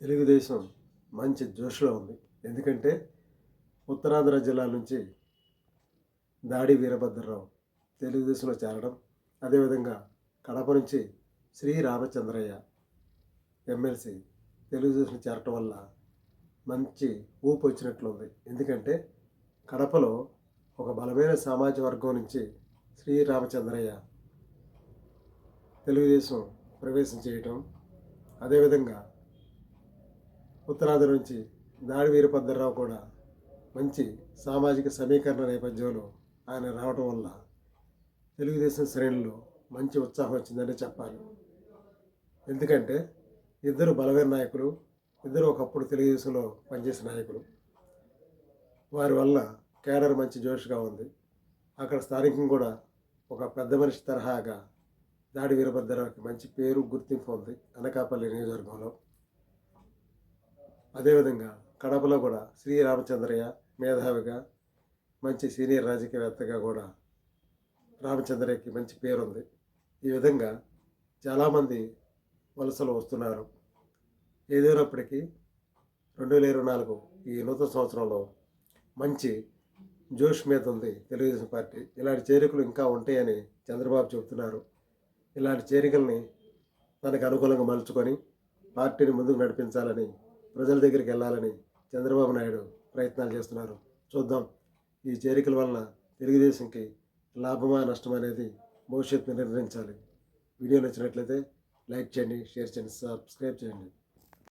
తెలుగుదేశం మంచి జోష్లో ఉంది. ఎందుకంటే ఉత్తరాంధ్ర జిల్లా నుంచి దాడి వీరభద్రరావు తెలుగుదేశంలో చేరడం అదేవిధంగా కడప నుంచి శ్రీ రామచంద్రయ్య ఎమ్మెల్సీ తెలుగుదేశం చేరటం వల్ల మంచి ఊపు వచ్చినట్లుంది. ఎందుకంటే కడపలో ఒక బలమైన సమాజ వర్గం నుంచి శ్రీ రామచంద్రయ్య తెలుగుదేశం ప్రవేశం చేయటం అదేవిధంగా ఉత్తరాది నుంచి దాడి వీరభద్రరావు కూడా మంచి సామాజిక సమీకరణ నేపథ్యంలో ఆయన రావటం వల్ల తెలుగుదేశం శ్రేణులు మంచి ఉత్సాహం వచ్చిందని చెప్పాలి. ఎందుకంటే ఇద్దరు బలమైన నాయకులు ఇద్దరు ఒకప్పుడు తెలుగుదేశంలో పనిచేసిన నాయకులు. వారి వల్ల కేడర్ మంచి జోష్గా ఉంది. అక్కడ స్థానికం కూడా ఒక పెద్ద మనిషి తరహాగా దాడి వీరభద్రరావుకి మంచి పేరు గుర్తింపు ఉంది అనకాపల్లి నియోజకవర్గంలో. అదేవిధంగా కడపలో కూడా శ్రీ రామచంద్రయ్య మేధావిగా మంచి సీనియర్ రాజకీయవేత్తగా కూడా రామచంద్రయ్యకి మంచి పేరు ఉంది ఈ విధంగా చాలామంది వలసలు వస్తున్నారు. ఏదైనప్పటికీ రెండు వేల ఇరవై నాలుగు ఈ నూతన సంవత్సరంలో మంచి జోష్ మీద ఉంది తెలుగుదేశం పార్టీ. ఇలాంటి చేరికలు ఇంకా ఉంటాయని చంద్రబాబు చెబుతున్నారు. ఇలాంటి చేరికల్ని తనకు అనుకూలంగా మలుచుకొని పార్టీని ముందుకు నడిపించాలని ప్రజల దగ్గరికి వెళ్ళాలని చంద్రబాబు నాయుడు ప్రయత్నాలు చేస్తున్నారు. చూద్దాం ఈ చేరికల వలన తెలుగుదేశంకి లాభమా నష్టమా అనేది భవిష్యత్తు నిర్ణయించాలి. వీడియో నచ్చినట్లయితే లైక్ చేయండి షేర్ చేయండి సబ్స్క్రైబ్ చేయండి.